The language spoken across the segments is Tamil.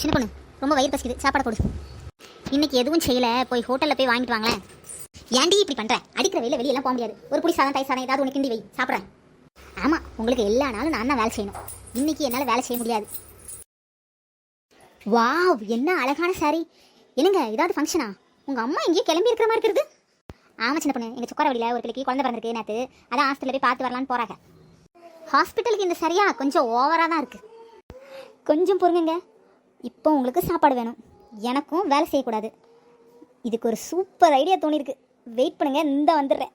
சின்ன பொண்ணு ரொம்ப வயிறு பசிக்குது. சாப்பாடு கொடு இன்னைக்கு எதுவும் செய்யலை. போய் ஹோட்டலில் போய் வாங்கிட்டு வாங்களேன். ஏன்டி இப்படி பண்ணுறேன் அடிக்கிற வெளியில் வெளியெல்லாம் போக முடியாது. ஒரு புடி சாதம் தை சாதம் ஏதாவது ஒன்று கிண்டி வை. சாப்பிட்றேன். ஆமாம் உங்களுக்கு எல்லா நாளும் நான் தான் வேலை செய்யணும். இன்னைக்கு என்னால் வேலை செய்ய முடியாது. வாவ் என்ன அழகான சாரி என்னங்க ஏதாவது ஃபங்க்ஷனா உங்கள் அம்மா எங்கேயோ கிளம்பி இருக்கிற மாதிரி இருக்குது. ஆமாம் சின்ன பொண்ணு எங்கள் சுக்கரவழியில் ஒரு பிள்ளைக்கு குழந்தை பிறந்திருக்கு நேற்று அதான் ஹாஸ்பிட்டலில் போய் பார்த்து வரலான்னு போகிறாங்க ஹாஸ்பிட்டலுக்கு இந்த சரியா கொஞ்சம் ஓவராக தான் இருக்குது கொஞ்சம் பொறுங்குங்க. இப்போ உங்களுக்கு சாப்பாடு வேணும். எனக்கும் வேலை செய்யக்கூடாது. இதுக்கு ஒரு சூப்பர் ஐடியா தோணிருக்கு. வெயிட் பண்ணுங்க இந்த வந்துடுறேன்.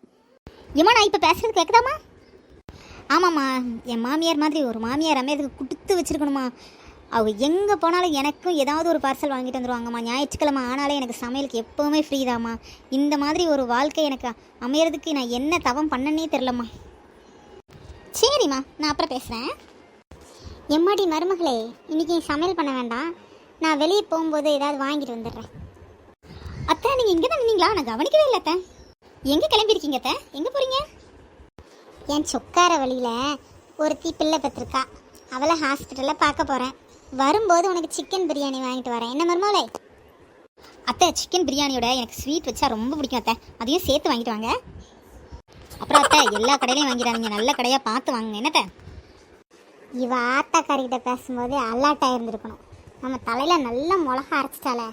ஏமா நான் இப்போ பேசுறது கேட்குதாம்மா ஆமாம்மா என் மாமியார் மாதிரி ஒரு மாமியார் அமையதுக்கு கொடுத்து வச்சிருக்கணுமா அவங்க எங்கே போனாலும் எனக்கும் ஏதாவது ஒரு பார்சல் வாங்கிட்டு வந்துடுவாங்கம்மா ஞாயிற்றுக்கிழமை ஆனாலே எனக்கு சமையலுக்கு எப்போவுமே ஃப்ரீ தாம்மா. இந்த மாதிரி ஒரு வாழ்க்கை எனக்கு அமையறதுக்கு நான் என்ன தவம் பண்ணனே தெரிலம்மா சரிம்மா நான் அப்புறம் பேசுகிறேன் எம்மாடி மருமகளே இன்றைக்கி சமையல் பண்ண வேண்டாம்? நான் வெளியே போகும்போது ஏதாவது வாங்கிட்டு வந்துடுறேன். அத்தை நீங்கள் இங்கே தான் நின்னீங்களா? நான் கவனிக்கவே இல்லை அத்தை. எங்கே கிளம்பியிருக்கீங்க அத்தை? எங்கே போகிறீங்க என் சொக்கார வழியில் ஒருத்தி பிள்ளை பெற்றிருக்கா. அவளை ஹாஸ்பிட்டலில் பார்க்க போகிறேன் வரும்போது உனக்கு சிக்கன் பிரியாணி வாங்கிட்டு வரேன். என்ன மருமகளே? அத்தை சிக்கன் பிரியாணியோட எனக்கு ஸ்வீட் வச்சா ரொம்ப பிடிக்கும் அத்தை. அதையும் சேர்த்து வாங்கிட்டு வாங்க. அப்புறம் அத்தை எல்லா கடையிலையும் வாங்கிடாதீங்க. நல்ல கடையாக பார்த்து வாங்குங்க. என்னத்தை? இவ ஆத்தாக்காரிகிட்ட பேசும்போது அல்லாட்டா இருந்திருக்கணும் நம்ம தலையில் நல்லா மிளகா அரைச்சிட்டாலே.